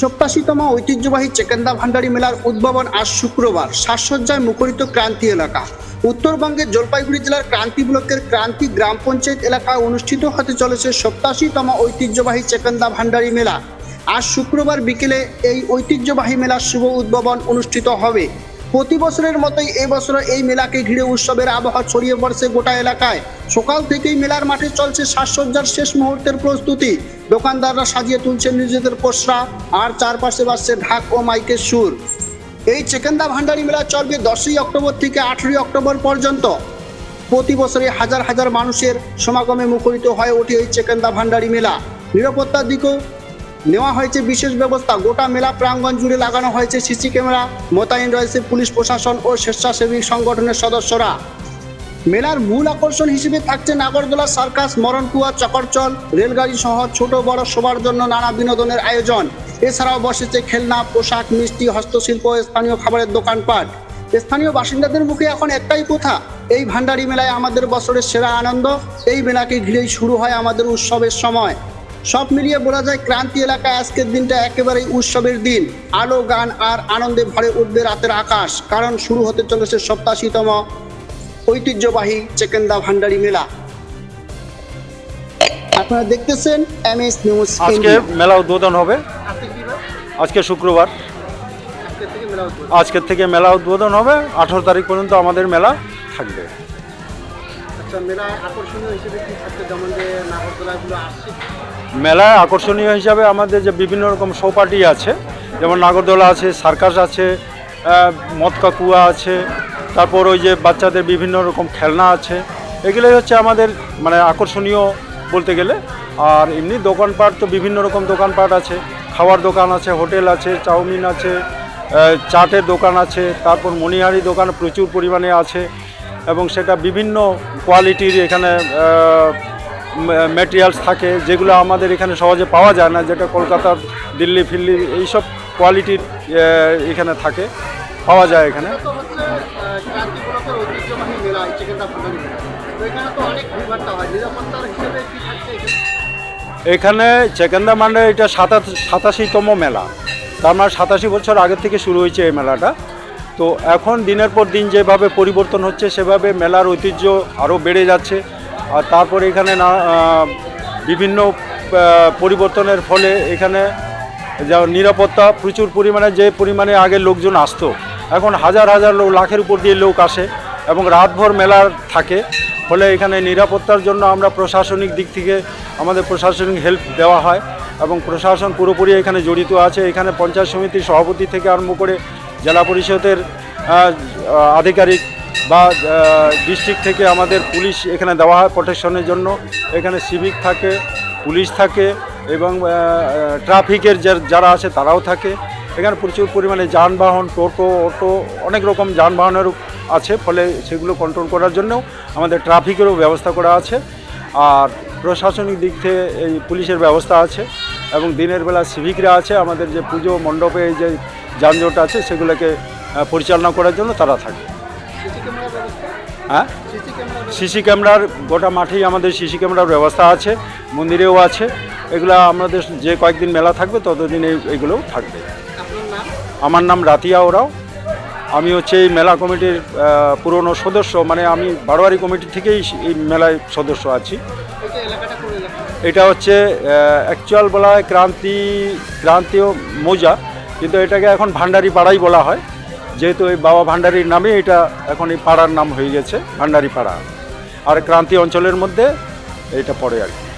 সপ্তাশীতম ঐতিহ্যবাহী চেকেন্দা ভান্ডারী মেলার উদ্ভাবন আজ শুক্রবার। সাজসজ্জায় মুখরিত ক্রান্তি এলাকা। উত্তরবঙ্গের জলপাইগুড়ি জেলার ক্রান্তি ব্লকের ক্রান্তি গ্রাম পঞ্চায়েত এলাকায় অনুষ্ঠিত হতে চলেছে সপ্তাশীতম ঐতিহ্যবাহী চেকেন্দা ভান্ডারী মেলা। আজ শুক্রবার বিকেলে এই ঐতিহ্যবাহী মেলার শুভ উদ্ভাবন অনুষ্ঠিত হবে। প্রতি বছরের মতোই এবছর এই মেলাকে ঘিরে উৎসবের আবহাওয়া ছড়িয়ে পড়ছে গোটা এলাকায়। সকাল থেকেই মেলার মাঠে চলছে সাজসজ্জার শেষ মুহূর্তের প্রস্তুতি। দোকানদাররা সাজিয়ে তুলছে নিজেদের পোসরা আর চারপাশে বাজছে ঢাক ও মাইকের সুর। এই চেকেন্দা ভান্ডারি মেলা চলবে দশই অক্টোবর থেকে আঠেরোই অক্টোবর পর্যন্ত। প্রতি বছরে হাজার হাজার মানুষের সমাগমে মুখরিত হয়ে ওঠে এই চেকেন্দা ভান্ডারি মেলা। নিরাপত্তার দিকেও নেওয়া হয়েছে বিশেষ ব্যবস্থা। গোটা মেলা প্রাঙ্গণ জুড়ে লাগানো হয়েছে সিসি ক্যামেরা, মোতায়েন রয়েছে পুলিশ প্রশাসন ও স্বেচ্ছাসেবী সংগঠনের সদস্যরা। মেলার মূল আকর্ষণ হিসেবে থাকছে নাগরদোলা সার্কাস, মরণকুয়া, চকরচল, রেলগাড়ি সহ ছোট বড় সবার জন্য নানা বিনোদনের আয়োজন। এছাড়াও বসেছে খেলনা, পোশাক, মিষ্টি, হস্তশিল্প, স্থানীয় খাবারের দোকানপাট। স্থানীয় বাসিন্দাদের মুখে এখন একটাই কথা, এই ভান্ডারি মেলায় আমাদের বছরের সেরা আনন্দ। এই মেলাকে ঘিরেই শুরু হয় আমাদের উৎসবের সময়। সব মিলিয়ে বলা যায় ক্রান্তি এলাকায় আজকের দিনটা একেবারেই উৎসবের দিন। আলো গান আর আনন্দে ভরে উঠবে রাতের আকাশ। কারণ শুরু হতে চলেছে সপ্তাশীতম ঐতিহ্যবাহী চেকেন্দা ভান্ডারি মেলা। আপনারা দেখতেছেন এম এস নিউজ আজকে মেলা উদ্বোধন হবে। আজকে শুক্রবার। আজকের থেকে মেলা উদ্বোধন হবে। আঠারো তারিখ পর্যন্ত আমাদের মেলা থাকবে। আসছে। মেলায় আকর্ষণীয় হিসাবে আমাদের যে বিভিন্ন রকম সৌপাটি আছে যেমন নাগরদোলা আছে সার্কাস আছে আহ, মদকা কুয়া আছে তারপর ওই যে বাচ্চাদের বিভিন্ন রকম খেলনা আছে। এগুলোই হচ্ছে আমাদের মানে আকর্ষণীয় বলতে গেলে। আর এমনি দোকানপাট তো বিভিন্ন রকম দোকানপাট আছে। খাওয়ার দোকান আছে হোটেল আছে চাউমিন আছে চাটের দোকান আছে তারপর মণিহারি দোকান প্রচুর পরিমাণে আছে। এবং সেটা বিভিন্ন কোয়ালিটির এখানে ম্যাটেরিয়ালস থাকে যেগুলো আমাদের এখানে সহজে পাওয়া যায় না যেটা কলকাতার দিল্লি ফিল্লি এইসব কোয়ালিটির এখানে থাকে পাওয়া যায় এখানে। এখানে চেকেন্দা মান্ডে এটা সাতাশ সাতাশিতম মেলা। তার মানে সাতাশি বছর আগের থেকে শুরু হয়েছে এই মেলাটা। তো এখন দিনের পর দিন যেভাবে পরিবর্তন হচ্ছে, সেভাবে মেলার ঐতিহ্য আরও বেড়ে যাচ্ছে। আর তারপর এখানে না বিভিন্ন পরিবর্তনের ফলে এখানে যা নিরাপত্তা প্রচুর পরিমাণে, যে পরিমাণে আগে লোকজন আসতো। এখন হাজার হাজার লোক লাখের উপর দিয়ে লোক আসে এবং রাতভর মেলার থাকে। ফলে এখানে নিরাপত্তার জন্য আমরা প্রশাসনিক দিক থেকে আমাদের প্রশাসনিক হেল্প দেওয়া হয় এবং প্রশাসন পুরোপুরি এখানে জড়িত আছে। এখানে পঞ্চায়েত সমিতির সভাপতি থেকে আরম্ভ করে জেলা পরিষদের আধিকারিক বা ডিস্ট্রিক্ট থেকে আমাদের পুলিশ এখানে দেওয়া হয় প্রোটেকশনের জন্য। এখানে সিভিক থাকে, পুলিশ থাকে এবং ট্রাফিকের যারা আছে তারাও থাকে। এখানে প্রচুর পরিমাণে যানবাহন, টোটো, অটো, অনেক রকম যানবাহনেরও আছে, ফলে সেগুলো কন্ট্রোল করার জন্যও আমাদের ট্রাফিকেরও ব্যবস্থা করা আছে। আর প্রশাসনিক দিক থেকে এই পুলিশের ব্যবস্থা আছে এবং দিনের বেলা সিভিকরা আছে। আমাদের যে পুজো মণ্ডপে যে যানজট আছে সেগুলোকে পরিচালনা করার জন্য তারা থাকে। হ্যাঁ? সিসি ক্যামেরা ক্যামেরার গোটা মাঠেই আমাদের সিসি ক্যামেরার ব্যবস্থা আছে মন্দিরেও আছে। এগুলো আমাদের যে কয়েকদিন মেলা থাকবে ততদিন এই- এগুলোও থাকবে। আমার নাম রাতিয়া ওরাও। আমি হচ্ছে এই মেলা কমিটির পুরনো সদস্য মানে আমি বারোয়ারি কমিটি থেকেই এই মেলায় সদস্য আছি। এটা হচ্ছে অ্যাকচুয়াল বলা হয় ক্রান্তি ক্রান্তীয় মৌজা। কিন্তু এটাকে এখন ভান্ডারি পাড়াই বলা হয়। যেহেতু ওই বাবা ভান্ডারির নামে এটা এখন এই পাড়ার নাম হয়ে গেছে, ভান্ডারি পাড়া। আর ক্রান্তি অঞ্চলের মধ্যে এটা পড়ে আর কি।